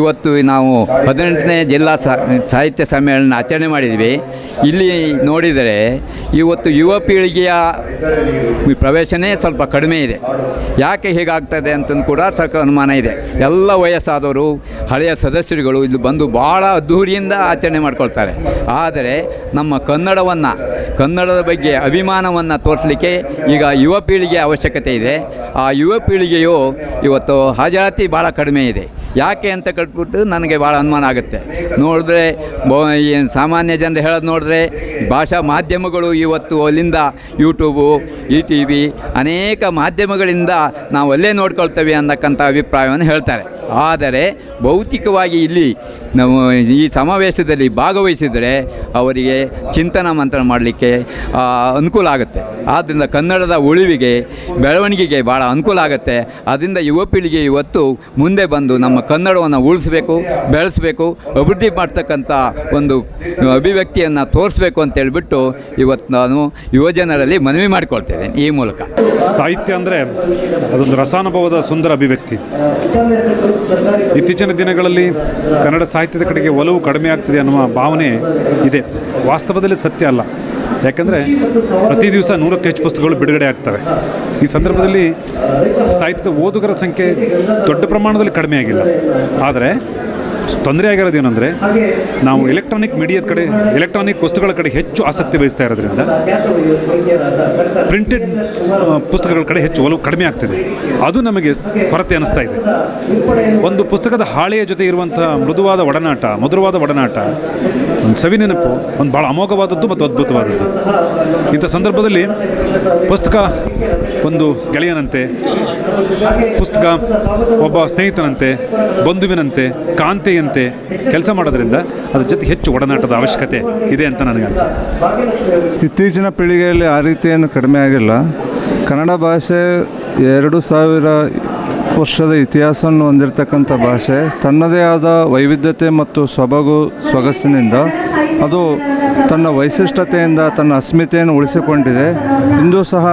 ಇವತ್ತು ನಾವು ಹದಿನೆಂಟನೇ ಜಿಲ್ಲಾ ಸಾಹಿತ್ಯ ಸಮ್ಮೇಳನ ಆಚರಣೆ ಮಾಡಿದ್ವಿ. ಇಲ್ಲಿ ನೋಡಿದರೆ ಇವತ್ತು ಯುವ ಪೀಳಿಗೆಯ ಪ್ರವೇಶನೇ ಸ್ವಲ್ಪ ಕಡಿಮೆ ಇದೆ. ಯಾಕೆ ಹೀಗಾಗ್ತದೆ ಅಂತಂದು ಕೂಡ ಸ್ವಲ್ಪ ಅನುಮಾನ ಇದೆ. ಎಲ್ಲ ವಯಸ್ಸಾದವರು, ಹಳೆಯ ಸದಸ್ಯರುಗಳು ಇಲ್ಲಿ ಬಂದು ಭಾಳ ಅದ್ಧೂರಿಯಿಂದ ಆಚರಣೆ ಮಾಡ್ಕೊಳ್ತಾರೆ. ಆದರೆ ನಮ್ಮ ಕನ್ನಡವನ್ನು, ಕನ್ನಡದ ಬಗ್ಗೆ ಅಭಿಮಾನವನ್ನು ತೋರಿಸಲಿಕ್ಕೆ ಈಗ ಯುವ ಪೀಳಿಗೆ ಅವಶ್ಯಕತೆ ಇದೆ. ಆ ಯುವ ಪೀಳಿಗೆಯು ಇವತ್ತು ಹಾಜರಾತಿ ಭಾಳ ಕಡಿಮೆ ಇದೆ. ಯಾಕೆ ಅಂತ ಕಟ್ಬಿಟ್ಟು ನನಗೆ ಭಾಳ ಅನುಮಾನ ಆಗುತ್ತೆ. ನೋಡಿದ್ರೆ ಏನು ಸಾಮಾನ್ಯ ಜನರು ಹೇಳೋದು ನೋಡಿದ್ರೆ ಭಾಷಾ ಮಾಧ್ಯಮಗಳು ಇವತ್ತು ಅಲ್ಲಿಂದ ಯೂಟ್ಯೂಬು ಇ ಟಿ ವಿ ಅನೇಕ ಮಾಧ್ಯಮಗಳಿಂದ ನಾವು ಅಲ್ಲೇ ನೋಡ್ಕೊಳ್ತೇವೆ ಅನ್ನಕ್ಕಂಥ ಅಭಿಪ್ರಾಯವನ್ನು ಹೇಳ್ತಾರೆ. ಆದರೆ ಭೌತಿಕವಾಗಿ ಇಲ್ಲಿ ನಾವು ಈ ಸಮಾವೇಶದಲ್ಲಿ ಭಾಗವಹಿಸಿದರೆ ಅವರಿಗೆ ಚಿಂತನ ಮಂಥನ ಮಾಡಲಿಕ್ಕೆ ಅನುಕೂಲ ಆಗುತ್ತೆ. ಆದ್ದರಿಂದ ಕನ್ನಡದ ಉಳಿವಿಗೆ, ಬೆಳವಣಿಗೆಗೆ ಭಾಳ ಅನುಕೂಲ ಆಗುತ್ತೆ. ಅದರಿಂದ ಯುವ ಪೀಳಿಗೆ ಇವತ್ತು ಮುಂದೆ ಬಂದು ನಮ್ಮ ಕನ್ನಡವನ್ನು ಉಳಿಸ್ಬೇಕು, ಬೆಳೆಸಬೇಕು, ಅಭಿವೃದ್ಧಿ ಮಾಡ್ತಕ್ಕಂಥ ಒಂದು ಅಭಿವ್ಯಕ್ತಿಯನ್ನು ತೋರಿಸ್ಬೇಕು ಅಂತ ಹೇಳಿಬಿಟ್ಟು ಇವತ್ತು ನಾನು ಯುವಜನರಲ್ಲಿ ಮನವಿ ಮಾಡಿಕೊಳ್ತೇನೆ ಈ ಮೂಲಕ. ಸಾಹಿತ್ಯ ಅಂದರೆ ಅದೊಂದು ರಸಾನುಭವದ ಸುಂದರ ಅಭಿವ್ಯಕ್ತಿ. ಇತ್ತೀಚಿನ ದಿನಗಳಲ್ಲಿ ಕನ್ನಡ ಸಾಹಿತ್ಯದ ಕಡೆಗೆ ಒಲವು ಕಡಿಮೆ ಆಗ್ತಿದೆ ಅನ್ನುವ ಭಾವನೆ ಇದೆ. ವಾಸ್ತವದಲ್ಲಿ ಸತ್ಯ ಅಲ್ಲ. ಯಾಕಂದರೆ ಪ್ರತಿ ದಿವಸ ನೂರಕ್ಕೆ ಹೆಚ್ಚು ಪುಸ್ತಕಗಳು ಬಿಡುಗಡೆ ಆಗ್ತವೆ. ಈ ಸಂದರ್ಭದಲ್ಲಿ ಸಾಹಿತ್ಯದ ಓದುಗರ ಸಂಖ್ಯೆ ದೊಡ್ಡ ಪ್ರಮಾಣದಲ್ಲಿ ಕಡಿಮೆ ಆಗಿಲ್ಲ. ಆದರೆ ತೊಂದರೆ ಆಗಿರೋದು ಏನಂದರೆ, ನಾವು ಎಲೆಕ್ಟ್ರಾನಿಕ್ ಮೀಡಿಯಾದ ಕಡೆ ಎಲೆಕ್ಟ್ರಾನಿಕ್ ವಸ್ತುಗಳ ಕಡೆ ಹೆಚ್ಚು ಆಸಕ್ತಿ ವಹಿಸ್ತಾ ಇರೋದ್ರಿಂದ ಪ್ರಿಂಟೆಡ್ ಪುಸ್ತಕಗಳ ಕಡೆ ಹೆಚ್ಚು ಒಲವು ಕಡಿಮೆ ಆಗ್ತಿದೆ. ಅದು ನಮಗೆ ಕೊರತೆ ಅನಿಸ್ತಾ ಇದೆ. ಒಂದು ಪುಸ್ತಕದ ಹಾಳೆಯ ಜೊತೆ ಇರುವಂಥ ಮೃದುವಾದ ಒಡನಾಟ, ಮಧುರವಾದ ಒಡನಾಟ, ಒಂದು ಸವಿ ನೆನಪು, ಒಂದು ಭಾಳ ಅಮೋಘವಾದದ್ದು ಮತ್ತು ಅದ್ಭುತವಾದದ್ದು. ಇಂಥ ಸಂದರ್ಭದಲ್ಲಿ ಪುಸ್ತಕ ಒಂದು ಗೆಳೆಯನಂತೆ, ಪುಸ್ತಕ ಒಬ್ಬ ಸ್ನೇಹಿತನಂತೆ, ಬಂಧುವಿನಂತೆ, ಕಾಂತೆಯಂತೆ ಕೆಲಸ ಮಾಡೋದ್ರಿಂದ ಅದ್ರ ಜೊತೆ ಹೆಚ್ಚು ಒಡನಾಟದ ಅವಶ್ಯಕತೆ ಇದೆ ಅಂತ ನನಗೆ ಅನ್ಸುತ್ತೆ. ಇತ್ತೀಚಿನ ಪೀಳಿಗೆಯಲ್ಲಿ ಆ ರೀತಿಯನ್ನು ಕಡಿಮೆ ಆಗಿಲ್ಲ. ಕನ್ನಡ ಭಾಷೆ ಎರಡು ಸಾವಿರ ವರ್ಷದ ಇತಿಹಾಸವನ್ನು ಹೊಂದಿರತಕ್ಕಂಥ ಭಾಷೆ, ತನ್ನದೇ ಆದ ವೈವಿಧ್ಯತೆ ಮತ್ತು ಸೊಬಗು ಸೊಗಸಿನಿಂದ ಅದು ತನ್ನ ವೈಶಿಷ್ಟ್ಯತೆಯಿಂದ ತನ್ನ ಅಸ್ಮಿತೆಯನ್ನು ಉಳಿಸಿಕೊಂಡಿದೆ. ಇಂದು ಸಹ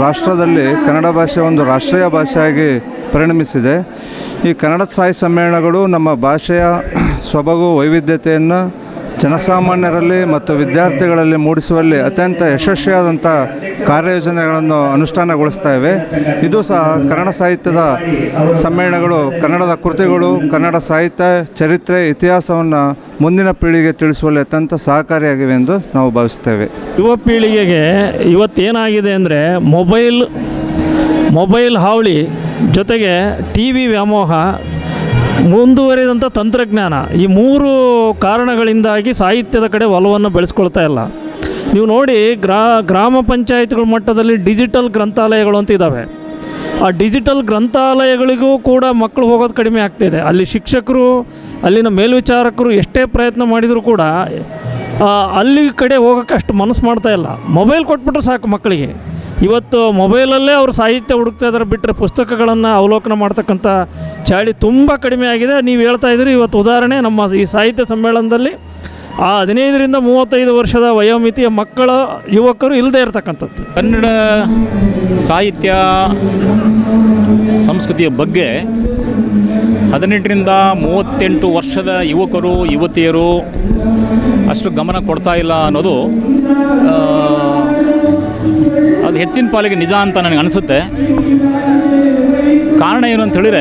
ರಾಷ್ಟ್ರದಲ್ಲಿ ಕನ್ನಡ ಭಾಷೆ ಒಂದು ರಾಷ್ಟ್ರೀಯ ಭಾಷೆಯಾಗಿ ಪರಿಣಮಿಸಿದೆ. ಈ ಕನ್ನಡ ಸಾಹಿತ್ಯ ಸಮ್ಮೇಳನಗಳು ನಮ್ಮ ಭಾಷೆಯ ಸೊಬಗು ವೈವಿಧ್ಯತೆಯನ್ನು ಜನಸಾಮಾನ್ಯರಲ್ಲಿ ಮತ್ತು ವಿದ್ಯಾರ್ಥಿಗಳಲ್ಲಿ ಮೂಡಿಸುವಲ್ಲಿ ಅತ್ಯಂತ ಯಶಸ್ವಿಯಾದಂಥ ಕಾರ್ಯಯೋಜನೆಗಳನ್ನು ಅನುಷ್ಠಾನಗೊಳಿಸ್ತಾ ಇವೆ. ಇದು ಸಹ ಕನ್ನಡ ಸಾಹಿತ್ಯದ ಸಮ್ಮೇಳನಗಳು, ಕನ್ನಡದ ಕೃತಿಗಳು, ಕನ್ನಡ ಸಾಹಿತ್ಯ ಚರಿತ್ರೆ, ಇತಿಹಾಸವನ್ನು ಮುಂದಿನ ಪೀಳಿಗೆ ತಿಳಿಸುವಲ್ಲಿ ಅತ್ಯಂತ ಸಹಕಾರಿಯಾಗಿವೆ ಎಂದು ನಾವು ಭಾವಿಸ್ತೇವೆ ಯುವ ಪೀಳಿಗೆಗೆ ಇವತ್ತೇನಾಗಿದೆ ಅಂದರೆ ಮೊಬೈಲ್ ಮೊಬೈಲ್ ಹಾವಳಿ ಜೊತೆಗೆ ಟಿ ವಿ ವ್ಯಾಮೋಹ ಮುಂದುವರಿದಂಥ ತಂತ್ರಜ್ಞಾನ, ಈ ಮೂರು ಕಾರಣಗಳಿಂದಾಗಿ ಸಾಹಿತ್ಯದ ಕಡೆ ಒಲವನ್ನು ಬೆಳೆಸ್ಕೊಳ್ತಾ ಇಲ್ಲ. ನೀವು ನೋಡಿ ಗ್ರಾ, ಗ್ರಾಮ ಪಂಚಾಯತ್ಗಳ ಮಟ್ಟದಲ್ಲಿ ಡಿಜಿಟಲ್ ಗ್ರಂಥಾಲಯಗಳು ಅಂತ ಇದ್ದಾವೆ ಆ ಡಿಜಿಟಲ್ ಗ್ರಂಥಾಲಯಗಳಿಗೂ ಕೂಡ ಮಕ್ಕಳು ಹೋಗೋದು ಕಡಿಮೆ ಆಗ್ತಿದೆ ಅಲ್ಲಿ ಶಿಕ್ಷಕರು, ಅಲ್ಲಿನ ಮೇಲ್ವಿಚಾರಕರು ಎಷ್ಟೇ ಪ್ರಯತ್ನ ಮಾಡಿದರೂ ಕೂಡ ಅಲ್ಲಿ ಕಡೆ ಹೋಗೋಕ್ಕೆ ಅಷ್ಟು ಮನಸ್ಸು ಮಾಡ್ತಾ ಇಲ್ಲ. ಮೊಬೈಲ್ ಕೊಟ್ಬಿಟ್ರೆ ಸಾಕು ಮಕ್ಕಳಿಗೆ. ಇವತ್ತು ಮೊಬೈಲಲ್ಲೇ ಅವರು ಸಾಹಿತ್ಯ ಹುಡುಕ್ತಾ ಇದ್ದಾರೆ ಬಿಟ್ಟರೆ ಪುಸ್ತಕಗಳನ್ನು ಅವಲೋಕನ ಮಾಡ್ತಕ್ಕಂಥ ಚಾಳಿ ತುಂಬ ಕಡಿಮೆ ಆಗಿದೆ. ನೀವು ಹೇಳ್ತಾ ಇದ್ದೀರಿ, ಇವತ್ತು ಉದಾಹರಣೆ, ನಮ್ಮ ಈ ಸಾಹಿತ್ಯ ಸಮ್ಮೇಳನದಲ್ಲಿ ಆ ಹದಿನೈದರಿಂದ ಮೂವತ್ತೈದು ವರ್ಷದ ವಯೋಮಿತಿಯ ಮಕ್ಕಳ, ಯುವಕರು ಇಲ್ಲದೆ ಇರತಕ್ಕಂಥದ್ದು. ಕನ್ನಡ ಸಾಹಿತ್ಯ ಸಂಸ್ಕೃತಿಯ ಬಗ್ಗೆ ಹದಿನೆಂಟರಿಂದ ಮೂವತ್ತೆಂಟು ವರ್ಷದ ಯುವಕರು, ಯುವತಿಯರು ಅಷ್ಟು ಗಮನ ಕೊಡ್ತಾ ಇಲ್ಲ ಅನ್ನೋದು ಅದು ಹೆಚ್ಚಿನ ಪಾಲಿಗೆ ನಿಜ ಅಂತ ನನಗೆ ಅನಿಸುತ್ತೆ. ಕಾರಣ ಏನು ಅಂತ ಹೇಳಿದರೆ,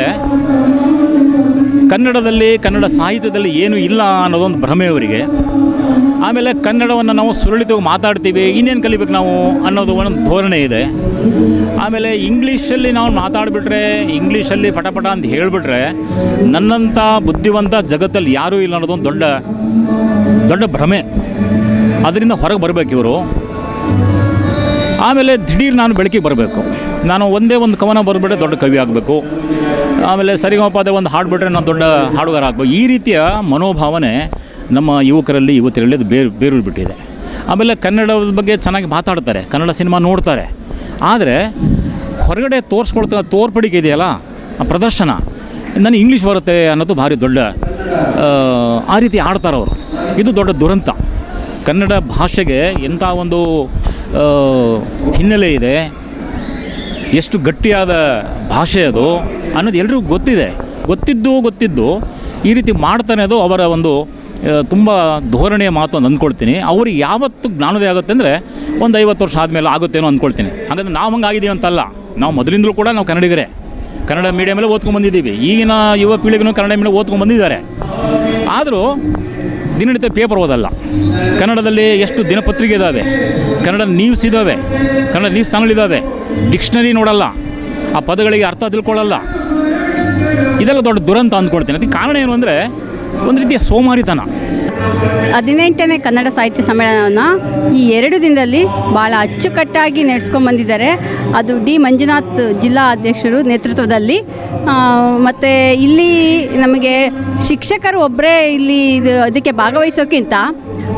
ಕನ್ನಡದಲ್ಲಿ, ಕನ್ನಡ ಸಾಹಿತ್ಯದಲ್ಲಿ ಏನು ಇಲ್ಲ ಅನ್ನೋದೊಂದು ಭ್ರಮೆ ಅವರಿಗೆ. ಆಮೇಲೆ ಕನ್ನಡವನ್ನು ನಾವು ಸುರಳಿತವಾಗಿ ಮಾತಾಡ್ತೀವಿ, ಇನ್ನೇನು ಕಲಿಬೇಕು ನಾವು ಅನ್ನೋದು ಒಂದು ಧೋರಣೆ ಇದೆ. ಆಮೇಲೆ ಇಂಗ್ಲೀಷಲ್ಲಿ ನಾವು ಮಾತಾಡಿಬಿಟ್ರೆ, ಇಂಗ್ಲೀಷಲ್ಲಿ ಪಟಪಟ ಅಂತ ಹೇಳಿಬಿಟ್ರೆ, ನನ್ನಂಥ ಬುದ್ಧಿವಂತ ಜಗತ್ತಲ್ಲಿ ಯಾರೂ ಇಲ್ಲ ಅನ್ನೋದೊಂದು ದೊಡ್ಡ ದೊಡ್ಡ ಭ್ರಮೆ. ಅದರಿಂದ ಹೊರಗೆ ಬರಬೇಕು ಇವರು. ಆಮೇಲೆ ದಿಢೀರ್ ನಾನು ಬೆಳಕಿಗೆ ಬರಬೇಕು. ನಾನು ಒಂದೇ ಒಂದು ಕವನ ಬರೆದ್ಬಿಟ್ರೆ ದೊಡ್ಡ ಕವಿ ಆಗಬೇಕು. ಆಮೇಲೆ ಸರಿಗಮಪದ ಒಂದು ಹಾಡ್ಬಿಟ್ರೆ ನಾನು ದೊಡ್ಡ ಹಾಡುಗಾರ ಆಗಬೇಕು. ಈ ರೀತಿಯ ಮನೋಭಾವನೆ ನಮ್ಮ ಯುವಕರಲ್ಲಿ ಯುವತಿಯರಲ್ಲಿ ಅದು ಬೇರು ಬೇರು ಬಿಟ್ಟಿದೆ. ಆಮೇಲೆ ಕನ್ನಡದ ಬಗ್ಗೆ ಚೆನ್ನಾಗಿ ಮಾತಾಡ್ತಾರೆ ಕನ್ನಡ ಸಿನಿಮಾ ನೋಡ್ತಾರೆ. ಆದರೆ ಹೊರಗಡೆ ತೋರಿಸ್ಕೊಳ್ತಾ ತೋರ್ಪಡಿಕೆ ಇದೆಯಲ್ಲ ಆ ಪ್ರದರ್ಶನ ನನಗೆ ಇಂಗ್ಲೀಷ್ ಬರುತ್ತೆ ಅನ್ನೋದು ಭಾರಿ ದೊಡ್ಡ ಆ, ರೀತಿ ಆಡ್ತಾರೆ ಅವರು. ಇದು ದೊಡ್ಡ ದುರಂತ. ಕನ್ನಡ ಭಾಷೆಗೆ ಎಂಥ ಒಂದು ಹಿನ್ನೆಲೆ ಇದೆ. ಎಷ್ಟು ಗಟ್ಟಿಯಾದ ಭಾಷೆ ಅದು ಅನ್ನೋದು ಎಲ್ರಿಗೂ ಗೊತ್ತಿದೆ. ಗೊತ್ತಿದ್ದು ಗೊತ್ತಿದ್ದು, ಈ ರೀತಿ ಮಾಡ್ತಾನೆ ಅದು ಅವರ ಒಂದು ತುಂಬ ಧೋರಣೆಯ ಮಾತು ಅಂತ ಅಂದ್ಕೊಳ್ತೀನಿ. ಅವ್ರಿಗೆ ಯಾವತ್ತು ಜ್ಞಾನೋದಯ ಆಗುತ್ತೆ ಅಂದರೆ ಒಂದು ಐವತ್ತು ವರ್ಷ ಆದಮೇಲೆ ಆಗುತ್ತೇನೋ ಅಂದ್ಕೊಳ್ತೀನಿ. ಹಾಗಾದ್ರೆ ನಾವು ಹಂಗೆ ಆಗಿದ್ದೀವಿ ಅಂತಲ್ಲ. ನಾವು ಮೊದಲಿಂದಲೂ ಕೂಡ ನಾವು ಕನ್ನಡಿಗರೇ. ಕನ್ನಡ ಮೀಡಿಯಮಲ್ಲೇ ಓದ್ಕೊಂಡು ಬಂದಿದ್ದೀವಿ. ಈಗಿನ ಯುವ ಪೀಳಿಗೆನೂ ಕನ್ನಡ ಮೀಡಿಯಮ್ ಓದ್ಕೊಂಡು ಬಂದಿದ್ದಾರೆ. ಆದರೂ ದಿನನಿತ್ಯ ಪೇಪರ್ ಓದಲ್ಲ. ಕನ್ನಡದಲ್ಲಿ ಎಷ್ಟು ದಿನಪತ್ರಿಕೆ ಇದ್ದಾವೆ ಕನ್ನಡ ನ್ಯೂಸ್ ಇದ್ದಾವೆ ಕನ್ನಡ ನ್ಯೂಸ್ ಚಾನಲ್ ಡಿಕ್ಷನರಿ ನೋಡಲ್ಲ. ಆ ಪದಗಳಿಗೆ ಅರ್ಥ ತಿಳ್ಕೊಳ್ಳಲ್ಲ. ಇದೆಲ್ಲ ದೊಡ್ಡ ದುರಂತ ಅಂದ್ಕೊಳ್ತೀನಿ. ಅದಕ್ಕೆ ಕಾರಣ ಏನು ಅಂದರೆ, ಒಂದು ರೀತಿಯ ಸೋಮಾರಿತನ. ಹದಿನೆಂಟನೇ ಕನ್ನಡ ಸಾಹಿತ್ಯ ಸಮ್ಮೇಳನವನ್ನು ಈ ಎರಡು ದಿನದಲ್ಲಿ ಭಾಳ ಅಚ್ಚುಕಟ್ಟಾಗಿ ನಡೆಸ್ಕೊಂಡು ಬಂದಿದ್ದಾರೆ. ಅದು ಡಿ ಮಂಜುನಾಥ್ ಜಿಲ್ಲಾ ಅಧ್ಯಕ್ಷರು ನೇತೃತ್ವದಲ್ಲಿ. ಮತ್ತು ಇಲ್ಲಿ ನಮಗೆ ಶಿಕ್ಷಕರು ಒಬ್ಬರೇ ಇಲ್ಲಿ ಇದು ಅದಕ್ಕೆ ಭಾಗವಹಿಸೋಕ್ಕಿಂತ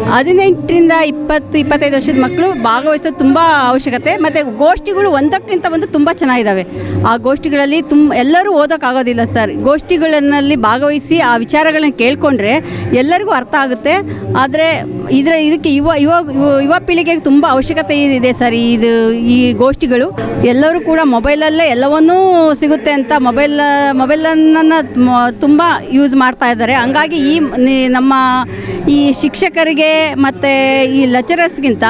ಹದಿನೆಂಟರಿಂದ ಇಪ್ಪತ್ತು, ಇಪ್ಪತ್ತೈದು ವರ್ಷದ ಮಕ್ಕಳು ಭಾಗವಹಿಸೋದು ತುಂಬ ಅವಶ್ಯಕತೆ. ಮತ್ತು ಗೋಷ್ಠಿಗಳು ಒಂದಕ್ಕಿಂತ ಒಂದು ತುಂಬ ಚೆನ್ನಾಗಿದ್ದಾವೆ ಆ ಗೋಷ್ಠಿಗಳಲ್ಲಿ ತುಂಬ ಎಲ್ಲರೂ ಓದೋಕ್ಕಾಗೋದಿಲ್ಲ ಸರ್. ಗೋಷ್ಠಿಗಳಲ್ಲಿ ಭಾಗವಹಿಸಿ ಆ ವಿಚಾರಗಳನ್ನ ಕೇಳಿಕೊಂಡ್ರೆ ಎಲ್ಲರಿಗೂ ಅರ್ಥ ಆಗುತ್ತೆ. ಆದರೆ ಇದರ, ಇದಕ್ಕೆ ಯುವ ಯುವ, ಯುವ- ಪೀಳಿಗೆಗೆ ತುಂಬ ಅವಶ್ಯಕತೆ ಇದೆ ಸರ್ ಇದು, ಈ ಗೋಷ್ಠಿಗಳು. ಎಲ್ಲರೂ ಕೂಡ ಮೊಬೈಲಲ್ಲೇ ಎಲ್ಲವನ್ನೂ ಸಿಗುತ್ತೆ ಅಂತ ಮೊಬೈಲ್ ಮೊಬೈಲನ್ನು ತುಂಬ ಯೂಸ್ ಮಾಡ್ತಾ ಇದ್ದಾರೆ. ಹಂಗಾಗಿ ಈ ನಮ್ಮ ಈ ಶಿಕ್ಷಕರಿಗೆ ಮತ್ತು ಈ ಲೆಕ್ಚರರ್ಸ್ಗಿಂತ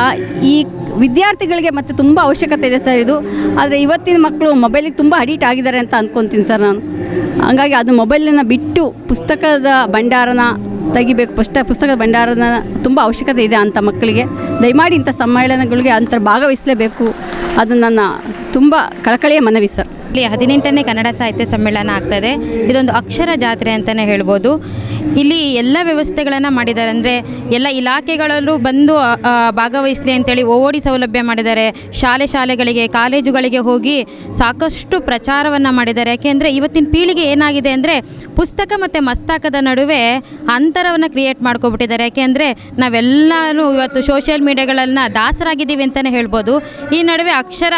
ಈ ವಿದ್ಯಾರ್ಥಿಗಳಿಗೆ ಮತ್ತು ತುಂಬ ಅವಶ್ಯಕತೆ ಇದೆ ಸರ್ ಇದು. ಆದರೆ ಇವತ್ತಿನ ಮಕ್ಕಳು ಮೊಬೈಲಿಗೆ ತುಂಬ ಅಡಿಟ್ ಆಗಿದ್ದಾರೆ ಅಂತ ಅಂದ್ಕೊತೀನಿ ಸರ್ ನಾನು. ಹಂಗಾಗಿ ಅದು ಮೊಬೈಲನ್ನು ಬಿಟ್ಟು ಪುಸ್ತಕದ ಭಂಡಾರನ ತೆಗಿಬೇಕು. ಪುಸ್ತಕ ಪುಸ್ತಕದ ಭಂಡಾರನ ತುಂಬ ಅವಶ್ಯಕತೆ ಇದೆ ಅಂತ ಮಕ್ಕಳಿಗೆ. ದಯಮಾಡಿ ಇಂಥ ಸಮ್ಮೇಳನಗಳಿಗೆ ಅಂತ ಭಾಗವಹಿಸಲೇಬೇಕು. ಅದು ನನ್ನ ತುಂಬ ಕಳಕಳಿಯ ಮನವಿ ಸರ್. ಇಲ್ಲಿ ಹದಿನೆಂಟನೇ ಕನ್ನಡ ಸಾಹಿತ್ಯ ಸಮ್ಮೇಳನ ಆಗ್ತಾ ಇದೆ ಇದೊಂದು ಅಕ್ಷರ ಜಾತ್ರೆ ಅಂತಲೇ ಹೇಳ್ಬೋದು. ಇಲ್ಲಿ ಎಲ್ಲ ವ್ಯವಸ್ಥೆಗಳನ್ನು ಮಾಡಿದ್ದಾರೆ. ಅಂದರೆ ಎಲ್ಲ ಇಲಾಖೆಗಳಲ್ಲೂ ಬಂದು ಭಾಗವಹಿಸಲಿ ಅಂತೇಳಿ ಓಡಿ ಸೌಲಭ್ಯ ಮಾಡಿದ್ದಾರೆ. ಶಾಲೆ ಶಾಲೆಗಳಿಗೆ, ಕಾಲೇಜುಗಳಿಗೆ ಹೋಗಿ ಸಾಕಷ್ಟು ಪ್ರಚಾರವನ್ನು ಮಾಡಿದ್ದಾರೆ. ಯಾಕೆಂದರೆ ಇವತ್ತಿನ ಪೀಳಿಗೆ ಏನಾಗಿದೆ ಅಂದರೆ ಪುಸ್ತಕ ಮತ್ತು ಮಸ್ತಕದ ನಡುವೆ ಅಂತರವನ್ನು ಕ್ರಿಯೇಟ್ ಮಾಡ್ಕೊಬಿಟ್ಟಿದ್ದಾರೆ. ಯಾಕೆಂದರೆ ನಾವೆಲ್ಲನೂ ಇವತ್ತು ಸೋಷಿಯಲ್ ಮೀಡಿಯಾಗಳನ್ನ ದಾಸರಾಗಿದ್ದೀವಿ ಅಂತಲೇ ಹೇಳ್ಬೋದು. ಈ ನಡುವೆ ಅಕ್ಷರ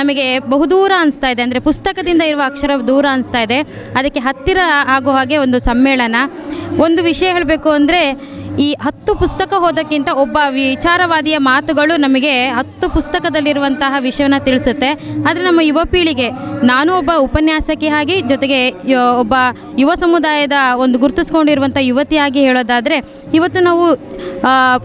ನಮಗೆ ಬಹುದೂರ ಅನಿಸ್ತಾ ಇದೆ. ಅಂದರೆ ಪುಸ್ತಕದಿಂದ ಇರುವ ಅಕ್ಷರ ದೂರ ಅನಿಸ್ತಾ ಇದೆ. ಅದಕ್ಕೆ ಹತ್ತಿರ ಆಗೋ ಹಾಗೆ ಒಂದು ಸಮ್ಮೇಳನ. ಒಂದು ವಿಷಯ ಹೇಳಬೇಕು ಅಂದರೆ ಈ ಹತ್ತು ಪುಸ್ತಕ ಓದೋಕ್ಕಿಂತ ಒಬ್ಬ ವಿಚಾರವಾದಿಯ ಮಾತುಗಳು ನಮಗೆ ಹತ್ತು ಪುಸ್ತಕದಲ್ಲಿರುವಂತಹ ವಿಷಯವನ್ನು ತಿಳಿಸುತ್ತೆ. ಆದರೆ ನಮ್ಮ ಯುವ ಪೀಳಿಗೆ, ನಾನು ಒಬ್ಬ ಉಪನ್ಯಾಸಕಿ ಆಗಿ ಜೊತೆಗೆ ಒಬ್ಬ ಯುವ ಸಮುದಾಯದ ಒಂದು ಗುರುತಿಸ್ಕೊಂಡಿರುವಂಥ ಯುವತಿಯಾಗಿ ಹೇಳೋದಾದರೆ, ಇವತ್ತು ನಾವು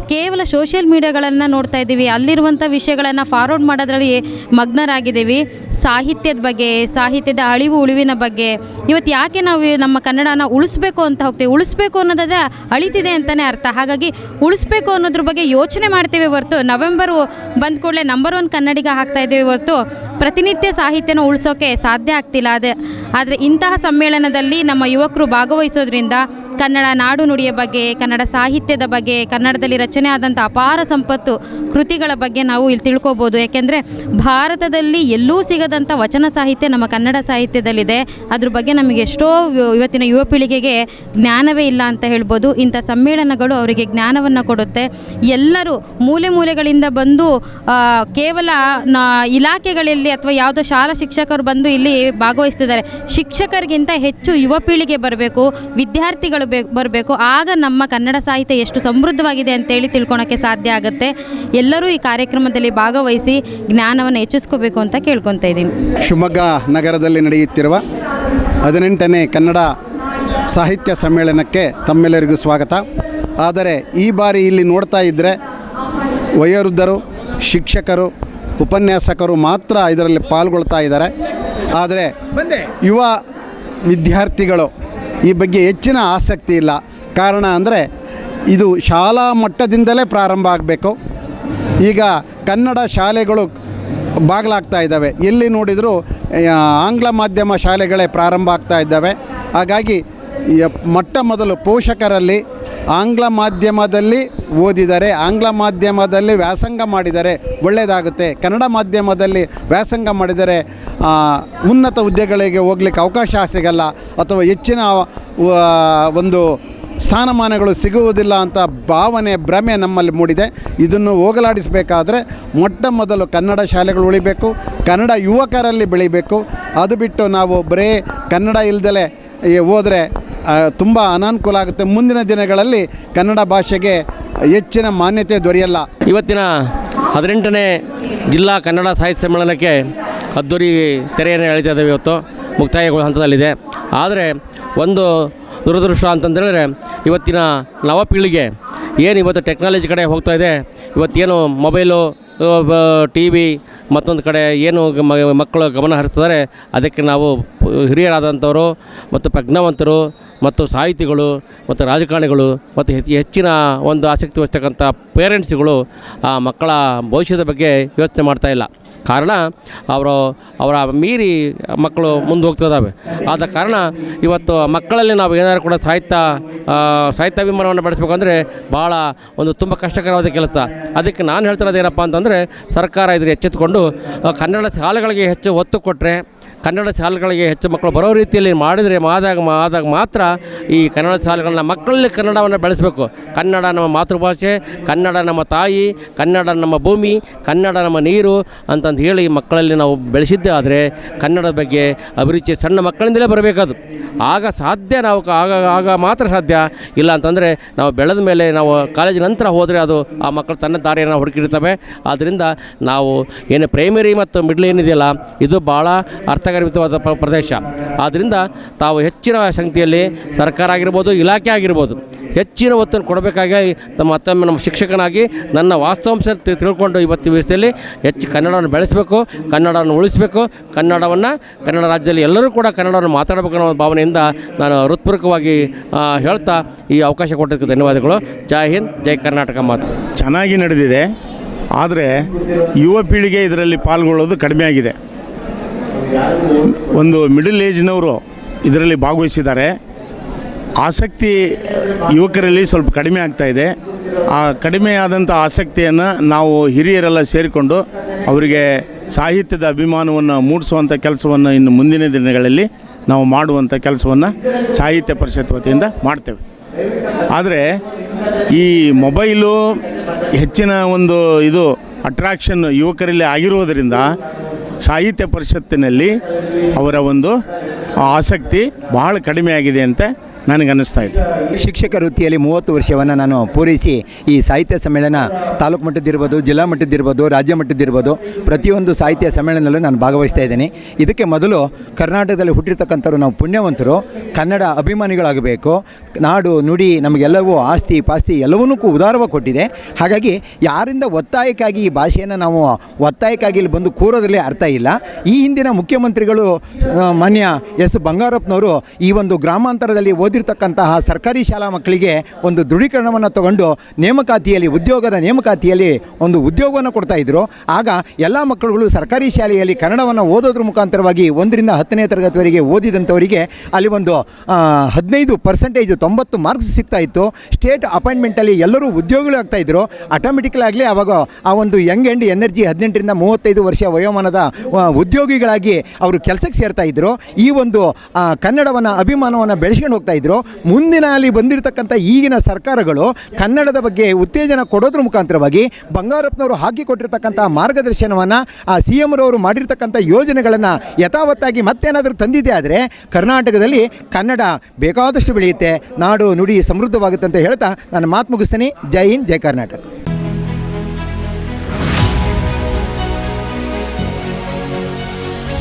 ಕೇವಲ ಸೋಷಿಯಲ್ ಮೀಡಿಯಾಗಳನ್ನು ನೋಡ್ತಾ ಇದ್ದೀವಿ. ಅಲ್ಲಿರುವಂಥ ವಿಷಯಗಳನ್ನು ಫಾರ್ವರ್ಡ್ ಮಾಡೋದ್ರಲ್ಲಿ ಮಗ್ನರಾಗಿದ್ದೀವಿ. ಸಾಹಿತ್ಯದ ಬಗ್ಗೆ, ಸಾಹಿತ್ಯದ ಅಳಿವು ಉಳಿವಿನ ಬಗ್ಗೆ. ಇವತ್ತು ಯಾಕೆ ನಾವು ನಮ್ಮ ಕನ್ನಡನ ಉಳಿಸ್ಬೇಕು ಅಂತ ಹೋಗ್ತೀವಿ? ಉಳಿಸ್ಬೇಕು ಅನ್ನೋದಾದ್ರೆ ಅಳಿತಿದೆ ಅಂತಲೇ ಅರ್ಥ. ಹಾಗಾಗಿ ಉಳಿಸ್ಬೇಕು ಅನ್ನೋದ್ರ ಬಗ್ಗೆ ಯೋಚನೆ ಮಾಡ್ತೇವೆ ಹೊರತು ನವೆಂಬರು ಬಂದ ಕೂಡಲೇ ನಂಬರ್ ಒನ್ ಕನ್ನಡಿಗ ಹಾಕ್ತಾ ಇದ್ದೇವೆ ಹೊರತು ಪ್ರತಿನಿತ್ಯ ಸಾಹಿತ್ಯನ ಉಳಿಸೋಕೆ ಸಾಧ್ಯ ಆಗ್ತಿಲ್ಲ. ಅದೇ, ಆದರೆ ಇಂತಹ ಸಮ್ಮೇಳನದಲ್ಲಿ ನಮ್ಮ ಯುವಕರು ಭಾಗವಹಿಸೋದ್ರಿಂದ ಕನ್ನಡ ನಾಡು ನುಡಿಯ ಬಗ್ಗೆ, ಕನ್ನಡ ಸಾಹಿತ್ಯದ ಬಗ್ಗೆ, ಕನ್ನಡದಲ್ಲಿ ರಚನೆ ಆದಂಥ ಅಪಾರ ಸಂಪತ್ತು ಕೃತಿಗಳ ಬಗ್ಗೆ ನಾವು ಇಲ್ಲಿ ತಿಳ್ಕೊಬೋದು. ಯಾಕೆಂದರೆ ಭಾರತದಲ್ಲಿ ಎಲ್ಲೂ ಸಿಗದಂಥ ವಚನ ಸಾಹಿತ್ಯ ನಮ್ಮ ಕನ್ನಡ ಸಾಹಿತ್ಯದಲ್ಲಿದೆ. ಅದ್ರ ಬಗ್ಗೆ ನಮಗೆ ಎಷ್ಟೋ ಇವತ್ತಿನ ಯುವ ಪೀಳಿಗೆಗೆ ಜ್ಞಾನವೇ ಇಲ್ಲ ಅಂತ ಹೇಳ್ಬೋದು. ಇಂಥ ಸಮ್ಮೇಳನಗಳು ಅವರಿಗೆ ಜ್ಞಾನವನ್ನು ಕೊಡುತ್ತೆ. ಎಲ್ಲರೂ ಮೂಲೆ ಮೂಲೆಗಳಿಂದ ಬಂದು ಕೇವಲ ಇಲಾಖೆಗಳಲ್ಲಿ ಅಥವಾ ಯಾವುದೋ ಶಾಲಾ ಶಿಕ್ಷಕರು ಬಂದು ಇಲ್ಲಿ ಭಾಗವಹಿಸ್ತಿದ್ದಾರೆ. ಶಿಕ್ಷಕರಿಗಿಂತ ಹೆಚ್ಚು ಯುವ ಪೀಳಿಗೆ ಬರಬೇಕು, ವಿದ್ಯಾರ್ಥಿಗಳು ಬೇ, ಬರಬೇಕು. ಆಗ ನಮ್ಮ ಕನ್ನಡ ಸಾಹಿತ್ಯ ಎಷ್ಟು ಸಮೃದ್ಧವಾಗಿದೆ ಅಂತೇಳಿ ತಿಳ್ಕೊಳಕ್ಕೆ ಸಾಧ್ಯ ಆಗುತ್ತೆ. ಎಲ್ಲರೂ ಈ ಕಾರ್ಯಕ್ರಮದಲ್ಲಿ ಭಾಗವಹಿಸಿ ಜ್ಞಾನವನ್ನು ಹೆಚ್ಚಿಸ್ಕೋಬೇಕು ಅಂತ ಕೇಳ್ಕೊತಾ ಇದ್ದೀನಿ. ಶಿವಮೊಗ್ಗ ನಗರದಲ್ಲಿ ನಡೆಯುತ್ತಿರುವ ಹದಿನೆಂಟನೇ ಕನ್ನಡ ಸಾಹಿತ್ಯ ಸಮ್ಮೇಳನಕ್ಕೆ ತಮ್ಮೆಲ್ಲರಿಗೂ ಸ್ವಾಗತ. ಆದರೆ ಈ ಬಾರಿ ಇಲ್ಲಿ ನೋಡ್ತಾ ಇದ್ದರೆ ವಯೋವೃದ್ಧರು ಶಿಕ್ಷಕರು ಉಪನ್ಯಾಸಕರು ಮಾತ್ರ ಇದರಲ್ಲಿ ಪಾಲ್ಗೊಳ್ತಾ ಇದ್ದಾರೆ. ಆದರೆ ಯುವ ವಿದ್ಯಾರ್ಥಿಗಳು ಈ ಬಗ್ಗೆ ಹೆಚ್ಚಿನ ಆಸಕ್ತಿ ಇಲ್ಲ. ಕಾರಣ ಅಂದರೆ ಇದು ಶಾಲಾ ಮಟ್ಟದಿಂದಲೇ ಪ್ರಾರಂಭ ಆಗಬೇಕು. ಈಗ ಕನ್ನಡ ಶಾಲೆಗಳು ಬಾಗಿಲಾಗ್ತಾ ಇದ್ದಾವೆ. ಎಲ್ಲಿ ನೋಡಿದರೂ ಆಂಗ್ಲ ಮಾಧ್ಯಮ ಶಾಲೆಗಳೇ ಪ್ರಾರಂಭ ಆಗ್ತಾ ಇದ್ದಾವೆ. ಹಾಗಾಗಿ ಮಟ್ಟ ಮೊದಲು ಪೋಷಕರಲ್ಲಿ ಆಂಗ್ಲ ಮಾಧ್ಯಮದಲ್ಲಿ ಓದಿದರೆ, ಆಂಗ್ಲ ಮಾಧ್ಯಮದಲ್ಲಿ ವ್ಯಾಸಂಗ ಮಾಡಿದರೆ ಒಳ್ಳೆಯದಾಗುತ್ತೆ. ಕನ್ನಡ ಮಾಧ್ಯಮದಲ್ಲಿ ವ್ಯಾಸಂಗ ಮಾಡಿದರೆ ಉನ್ನತ ಹುದ್ದೆಗಳಿಗೆ ಹೋಗ್ಲಿಕ್ಕೆ ಅವಕಾಶ ಸಿಗಲ್ಲ ಅಥವಾ ಹೆಚ್ಚಿನ ಒಂದು ಸ್ಥಾನಮಾನಗಳು ಸಿಗುವುದಿಲ್ಲ ಅಂತ ಭಾವನೆ, ಭ್ರಮೆ ನಮ್ಮಲ್ಲಿ ಮೂಡಿದೆ. ಇದನ್ನು ಹೋಗಲಾಡಿಸಬೇಕಾದ್ರೆ ಮೊಟ್ಟ ಮೊದಲು ಕನ್ನಡ ಶಾಲೆಗಳು ಉಳಿಬೇಕು, ಕನ್ನಡ ಯುವಕರಲ್ಲಿ ಬೆಳಿಬೇಕು. ಅದು ಬಿಟ್ಟು ನಾವು ಬರೇ ಕನ್ನಡ ಇಲ್ದಲೇ ಹೋದರೆ ತುಂಬ ಅನಾನುಕೂಲ ಆಗುತ್ತೆ. ಮುಂದಿನ ದಿನಗಳಲ್ಲಿ ಕನ್ನಡ ಭಾಷೆಗೆ ಹೆಚ್ಚಿನ ಮಾನ್ಯತೆ ದೊರೆಯಲ್ಲ. ಇವತ್ತಿನ ಹದಿನೆಂಟನೇ ಜಿಲ್ಲಾ ಕನ್ನಡ ಸಾಹಿತ್ಯ ಸಮ್ಮೇಳನಕ್ಕೆ ಅದ್ದೂರಿ ತೆರೆಯನ್ನು ಎಳಿತಾ ಇದ್ದೇವೆ ಇವತ್ತು. ಮುಕ್ತಾಯಗೊಳ್ಳುವ ಹಂತದಲ್ಲಿದೆ. ಆದರೆ ಒಂದು ದುರದೃಷ್ಟ ಅಂತಂದೇಳಿದ್ರೆ ಇವತ್ತಿನ ನವ ಪೀಳಿಗೆ ಏನು ಇವತ್ತು ಟೆಕ್ನಾಲಜಿ ಕಡೆ ಹೋಗ್ತಾ ಇದೆ. ಇವತ್ತೇನು ಮೊಬೈಲು ಟಿ ವಿ ಮತ್ತೊಂದು ಕಡೆ ಏನು ಮಕ್ಕಳು ಗಮನ ಹರಿಸ್ತಾರೆ ಅದಕ್ಕೆ ನಾವು ಹಿರಿಯರಾದಂಥವರು ಮತ್ತು ಪ್ರಜ್ಞಾವಂತರು ಮತ್ತು ಸಾಹಿತಿಗಳು ಮತ್ತು ರಾಜಕಾರಣಿಗಳು ಮತ್ತು ಹೆಚ್ಚು ಹೆಚ್ಚಿನ ಒಂದು ಆಸಕ್ತಿ ವಹಿಸ್ತಕ್ಕಂಥ ಪೇರೆಂಟ್ಸ್ಗಳು ಆ ಮಕ್ಕಳ ಭವಿಷ್ಯದ ಬಗ್ಗೆ ಯೋಚನೆ ಮಾಡ್ತಾ ಇಲ್ಲ. ಕಾರಣ ಅವರು, ಅವರ ಮೀರಿ ಮಕ್ಕಳು ಮುಂದೆ ಹೋಗ್ತಿದ್ದಾವೆ ಆದ ಕಾರಣ ಇವತ್ತು ಮಕ್ಕಳಲ್ಲಿ ನಾವು ಏನಾದರೂ ಕೂಡ ಸಾಹಿತ್ಯ ಸಾಹಿತ್ಯಾಭಿಮಾನವನ್ನು ಬೆಳೆಸ್ಬೇಕಂದ್ರೆ ಭಾಳ ಒಂದು ತುಂಬ ಕಷ್ಟಕರವಾದ ಕೆಲಸ. ಅದಕ್ಕೆ ನಾನು ಹೇಳ್ತಿರೋದು ಏನಪ್ಪ ಅಂತಂದರೆ ಸರ್ಕಾರ ಇದ್ರ ಎಚ್ಚೆತ್ತುಕೊಂಡು ಕನ್ನಡ ಶಾಲೆಗಳಿಗೆ ಹೆಚ್ಚು ಒತ್ತು ಕೊಟ್ಟರೆ ಕನ್ನಡ ಶಾಲೆಗಳಿಗೆ ಹೆಚ್ಚು ಮಕ್ಕಳು ಬರೋ ರೀತಿಯಲ್ಲಿ ಮಾಡಿದರೆ ಆದಾಗ ಆದಾಗ ಮಾತ್ರ ಈ ಕನ್ನಡ ಶಾಲೆಗಳನ್ನ ಮಕ್ಕಳಲ್ಲಿ ಕನ್ನಡವನ್ನು ಬೆಳೆಸಬೇಕು. ಕನ್ನಡ ನಮ್ಮ ಮಾತೃಭಾಷೆ, ಕನ್ನಡ ನಮ್ಮ ತಾಯಿ, ಕನ್ನಡ ನಮ್ಮ ಭೂಮಿ, ಕನ್ನಡ ನಮ್ಮ ನೀರು ಅಂತಂದು ಹೇಳಿ ಮಕ್ಕಳಲ್ಲಿ ನಾವು ಬೆಳೆಸಿದ್ದೇ ಆದರೆ ಕನ್ನಡದ ಬಗ್ಗೆ ಅಭಿರುಚಿ ಸಣ್ಣ ಮಕ್ಕಳಿಂದಲೇ ಬರಬೇಕದು ಆಗ ಸಾಧ್ಯ ನಾವು ಆಗ ಆಗ ಮಾತ್ರ ಸಾಧ್ಯ. ಇಲ್ಲ ಅಂತಂದರೆ ನಾವು ಬೆಳೆದ ಮೇಲೆ ನಾವು ಕಾಲೇಜ್ ನಂತರ ಹೋದರೆ ಅದು ಆ ಮಕ್ಕಳು ತನ್ನ ದಾರಿಯನ್ನು ಹುಡುಕಿರ್ತವೆ ಆದ್ದರಿಂದ ನಾವು ಏನು ಪ್ರೈಮರಿ ಮತ್ತು ಮಿಡ್ಲ್ ಏನಿದೆಯಲ್ಲ, ಇದು ಭಾಳ ಅರ್ಥಗರ್ಭಿತವಾದ ಪ್ರದೇಶ. ಆದ್ದರಿಂದ ತಾವು ಹೆಚ್ಚಿನ ಸಂಖ್ಯೆಯಲ್ಲಿ ಸರ್ಕಾರ ಆಗಿರ್ಬೋದು, ಇಲಾಖೆ ಆಗಿರ್ಬೋದು, ಹೆಚ್ಚಿನ ಒತ್ತನ್ನು ಕೊಡಬೇಕಾಗಿ ತಮ್ಮ ತಮ್ಮ ನಮ್ಮ ಶಿಕ್ಷಕನಾಗಿ ನನ್ನ ವಾಸ್ತವಾಂಶ ತಿಳ್ಕೊಂಡು ಇವತ್ತು ವ್ಯವಸ್ಥೆಯಲ್ಲಿ ಹೆಚ್ಚು ಕನ್ನಡವನ್ನು ಬೆಳೆಸಬೇಕು, ಕನ್ನಡವನ್ನು ಉಳಿಸಬೇಕು, ಕನ್ನಡವನ್ನು ಕನ್ನಡ ರಾಜ್ಯದಲ್ಲಿ ಎಲ್ಲರೂ ಕೂಡ ಕನ್ನಡವನ್ನು ಮಾತಾಡಬೇಕು ಅನ್ನೋ ಭಾವನೆಯಿಂದ ನಾನು ಹೃತ್ಪೂರ್ವಕವಾಗಿ ಹೇಳ್ತಾ ಈ ಅವಕಾಶ ಕೊಟ್ಟಿದ್ದಕ್ಕೆ ಧನ್ಯವಾದಗಳು. ಜೈ ಹಿಂದ್, ಜೈ ಕರ್ನಾಟಕ ಮಾತು. ಚೆನ್ನಾಗಿ ನಡೆದಿದೆ, ಆದರೆ ಯುವ ಪೀಳಿಗೆ ಇದರಲ್ಲಿ ಪಾಲ್ಗೊಳ್ಳೋದು ಕಡಿಮೆ ಆಗಿದೆ. ಒಂದು ಮಿಡಲ್ ಏಜ್ನವರು ಇದರಲ್ಲಿ ಭಾಗವಹಿಸಿದ್ದಾರೆ. ಆಸಕ್ತಿ ಯುವಕರಲ್ಲಿ ಸ್ವಲ್ಪ ಕಡಿಮೆ ಆಗ್ತಾ ಇದೆ. ಆ ಕಡಿಮೆ ಆದಂಥ ಆಸಕ್ತಿಯನ್ನು ನಾವು ಹಿರಿಯರೆಲ್ಲ ಸೇರಿಕೊಂಡು ಅವರಿಗೆ ಸಾಹಿತ್ಯದ ಅಭಿಮಾನವನ್ನು ಮೂಡಿಸುವಂಥ ಕೆಲಸವನ್ನು ಇನ್ನು ಮುಂದಿನ ದಿನಗಳಲ್ಲಿ ನಾವು ಮಾಡುವಂಥ ಕೆಲಸವನ್ನು ಸಾಹಿತ್ಯ ಪರಿಷತ್ ವತಿಯಿಂದ ಮಾಡ್ತೇವೆ. ಆದರೆ ಈ ಮೊಬೈಲು ಹೆಚ್ಚಿನ ಒಂದು ಇದು ಅಟ್ರಾಕ್ಷನ್ ಯುವಕರಲ್ಲಿ ಆಗಿರುವುದರಿಂದ ಸಾಹಿತ್ಯ ಪರಿಷತ್ತಿನಲ್ಲಿ ಅವರ ಒಂದು ಆಸಕ್ತಿ ಬಹಳ ಕಡಿಮೆ ಆಗಿದೆ ಅಂತ ನನಗನ್ನಿಸ್ತಾ ಇದೆ ಶಿಕ್ಷಕ ವೃತ್ತಿಯಲ್ಲಿ ಮೂವತ್ತು ವರ್ಷವನ್ನು ನಾನು ಪೂರೈಸಿ ಈ ಸಾಹಿತ್ಯ ಸಮ್ಮೇಳನ ತಾಲೂಕು ಮಟ್ಟದ್ದಿರ್ಬೋದು, ಜಿಲ್ಲಾ ಮಟ್ಟದ್ದಿರ್ಬೋದು, ರಾಜ್ಯ ಮಟ್ಟದ್ದಿರ್ಬೋದು ಪ್ರತಿಯೊಂದು ಸಾಹಿತ್ಯ ಸಮ್ಮೇಳನದಲ್ಲೂ ನಾನು ಭಾಗವಹಿಸ್ತಾ ಇದ್ದೀನಿ. ಇದಕ್ಕೆ ಮೊದಲು ಕರ್ನಾಟಕದಲ್ಲಿ ಹುಟ್ಟಿರ್ತಕ್ಕಂಥವ್ರು ನಾವು ಪುಣ್ಯವಂತರು, ಕನ್ನಡ ಅಭಿಮಾನಿಗಳಾಗಬೇಕು, ನಾಡು, ನುಡಿ, ನಮಗೆಲ್ಲವೂ ಆಸ್ತಿ, ಪಾಸ್ತಿ ಎಲ್ಲವನ್ನೂ ಉದಾರವಾಗಿ ಕೊಟ್ಟಿದೆ. ಹಾಗಾಗಿ ಯಾರಿಂದ ಒತ್ತಾಯಕ್ಕಾಗಿ ಈ ಭಾಷೆಯನ್ನು ನಾವು ಒತ್ತಾಯಕ್ಕಾಗಿ ಇಲ್ಲಿ ಬಂದು ಕೂರೋದ್ರಲ್ಲಿ ಅರ್ಥ ಇಲ್ಲ. ಈ ಹಿಂದಿನ ಮುಖ್ಯಮಂತ್ರಿಗಳು ಮಾನ್ಯ ಎಸ್ ಬಂಗಾರಪ್ಪನವರು ಈ ಒಂದು ಗ್ರಾಮಾಂತರದಲ್ಲಿ ಓದಿರ್ತಕ್ಕಂತಹ ಸರ್ಕಾರಿ ಶಾಲಾ ಮಕ್ಕಳಿಗೆ ಒಂದು ದೃಢೀಕರಣವನ್ನು ತಗೊಂಡು ನೇಮಕಾತಿಯಲ್ಲಿ, ಉದ್ಯೋಗದ ನೇಮಕಾತಿಯಲ್ಲಿ ಒಂದು ಉದ್ಯೋಗವನ್ನು ಕೊಡ್ತಾ ಇದ್ರು. ಆಗ ಎಲ್ಲ ಮಕ್ಕಳುಗಳು ಸರ್ಕಾರಿ ಶಾಲೆಯಲ್ಲಿ ಕನ್ನಡವನ್ನು ಓದೋದ್ರ ಮುಖಾಂತರವಾಗಿ ಒಂದರಿಂದ ಹತ್ತನೇ ತರಗತಿವರೆಗೆ ಓದಿದಂಥವರಿಗೆ ಅಲ್ಲಿ ಒಂದು ಹದಿನೈದು ಪರ್ಸೆಂಟೇಜ್ ತೊಂಬತ್ತು ಮಾರ್ಕ್ಸ್ ಸಿಗ್ತಾ ಇತ್ತು. ಸ್ಟೇಟ್ ಅಪಾಯಿಂಟ್ಮೆಂಟಲ್ಲಿ ಎಲ್ಲರೂ ಉದ್ಯೋಗಿಗಳು ಆಗ್ತಾ ಇದ್ರು. ಆವಾಗ ಆಗಲಿ ಅವಾಗ ಆ ಒಂದು ಯಂಗ್ ಎಂಡ್ ಎನರ್ಜಿ ಹದಿನೆಂಟರಿಂದ ಮೂವತ್ತೈದು ವರ್ಷ ವಯೋಮಾನದ ಉದ್ಯೋಗಿಗಳಾಗಿ ಅವರು ಕೆಲಸಕ್ಕೆ ಸೇರ್ತಾ ಇದ್ರು. ಈ ಒಂದು ಕನ್ನಡವನ್ನು, ಅಭಿಮಾನವನ್ನು ಬೆಳೆಸ್ಕೊಂಡು ಹೋಗ್ತಾ ಇದ್ರು, ಮುಂದಿನ ಅಲ್ಲಿ ಬಂದಿರತಕ್ಕಂಥ ಈಗಿನ ಸರ್ಕಾರಗಳು ಕನ್ನಡದ ಬಗ್ಗೆ ಉತ್ತೇಜನ ಕೊಡೋದ್ರ ಮುಖಾಂತರವಾಗಿ ಬಂಗಾರಪ್ಪನವರು ಹಾಕಿಕೊಟ್ಟಿರ್ತಕ್ಕಂಥ ಮಾರ್ಗದರ್ಶನವನ್ನು, ಆ ಸಿ ಎಮ್ರವರು ಮಾಡಿರ್ತಕ್ಕಂಥ ಯೋಜನೆಗಳನ್ನು ಯಥಾವತ್ತಾಗಿ ಮತ್ತೇನಾದರೂ ತಂದಿದೆ ಆದರೆ ಕರ್ನಾಟಕದಲ್ಲಿ ಕನ್ನಡ ಬೇಕಾದಷ್ಟು ಬೆಳೆಯುತ್ತೆ, ನಾಡು ನುಡಿ ಸಮೃದ್ಧವಾಗುತ್ತೆ ಅಂತ ಹೇಳ್ತಾ ನಾನು ಮಾತು ಮುಗಿಸ್ತೀನಿ. ಜೈ ಹಿಂದ್, ಜೈ ಕರ್ನಾಟಕ.